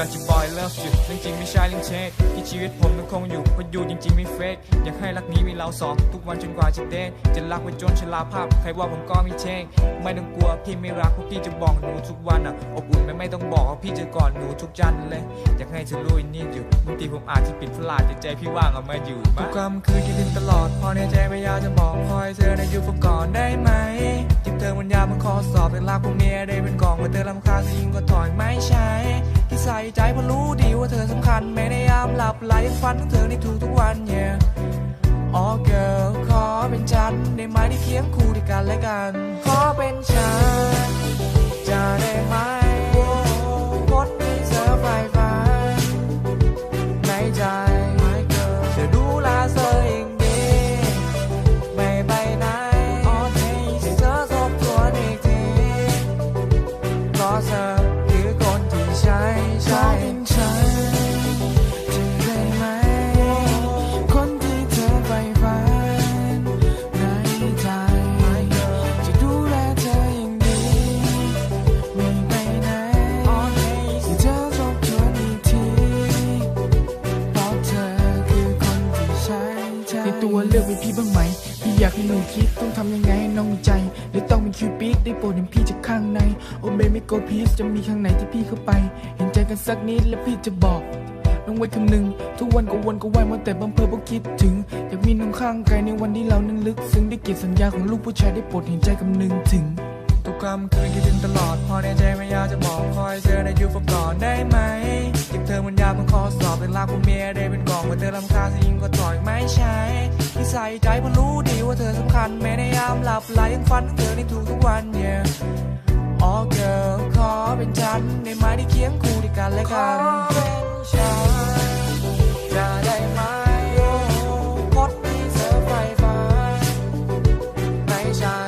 อยากจะบอยเลิฟอยู่เรื่องจริงไม่ใช่เรื่องเช็คที่ชีวิตผมยังคงอยู่เพราะอยู่จริงๆไม่เฟกอยากให้รักนี้มีเราสองทุกวันจนกว่าจะเด้งจะรักไปจนชราภาพ ใครว่าผมก็ไม่เช็คไม่ต้องกลัวพี่ไม่รักเพราะพี่จะบอกหนูทุกวันอะอบอุ่นไม่ไม่ต้องบอกว่าพี่จะกอดหนูทุกจันเลย อยากให้เธอรู้นี่อยู่บางทีผมอาจจะปิดพลาดแต่ใจพี่ว่างเอามาอยู่ทุกคำคืนคิดถึงตลอดพอในใจไม่อยากจะบอกคอยเธอในอยู่ฝัก่อนได้ไหมจิบเธอมันยามันคอสอบเป็นรักพวกเมียได้เป็นกองมาเธอลำคาญยิ่งก็ถอยไม่ใช่ ใส่ใจเพราะรู้ดีว่าเธอสำคัญ ไม่ได้ยามหลับไหลยังฝันถึงเธอในทุกทุกๆวันเนี่ยอ๋อ girl ขอเป็นฉันได้ไหมที่เคียงคู่ด้วยกันและกัน ขอเป็นฉันากให้หนูคิดต้องทำยังไงให้น้องมีใจหรือต้องเป็นคิวปิดได้โปรดเห็นพี่จากข้างใน โอเบไม่โกพีสจะมีข้างไหนที่พี่เข้าไป เห็นใจกันสักนิดแล้วพี่จะบอกน้องไว้คำหนึ่งทุกวันก็วนก็ว่ายมาแต่บำเพอเพราะคิดถึง อยากมีน้องข้างกายในวันที่เรานั้นลึก ซึ้งได้เกียรติสัญญาของลูกผู้ชายได้โปรดเห็นใจคำหนึ่งถึงทุกคำคืนคิดถึงตลอด พอในใจไม่อยากจะบอกคอยเธอในยู่ฝัก่อนได้ไหมจิบเธอมันยามันคอสอบเป็นรักพวกเมียได้เป็นกองว่าเธอลำคาญยิ่งก็ถอยไม่ใช่ที่ใส่ใจพราะรู้ ว่าเธอสำคัญแม้ในยามหลับไหลยังฝันถึงเธอในทุกทุกวัน yeah all girl ขอเป็นฉันในไม้ที่เคียงคู่ด้วยกันและกันขอเป็นฉันจะได้ไหมพดที่เธอไฟฟ้าในฉัน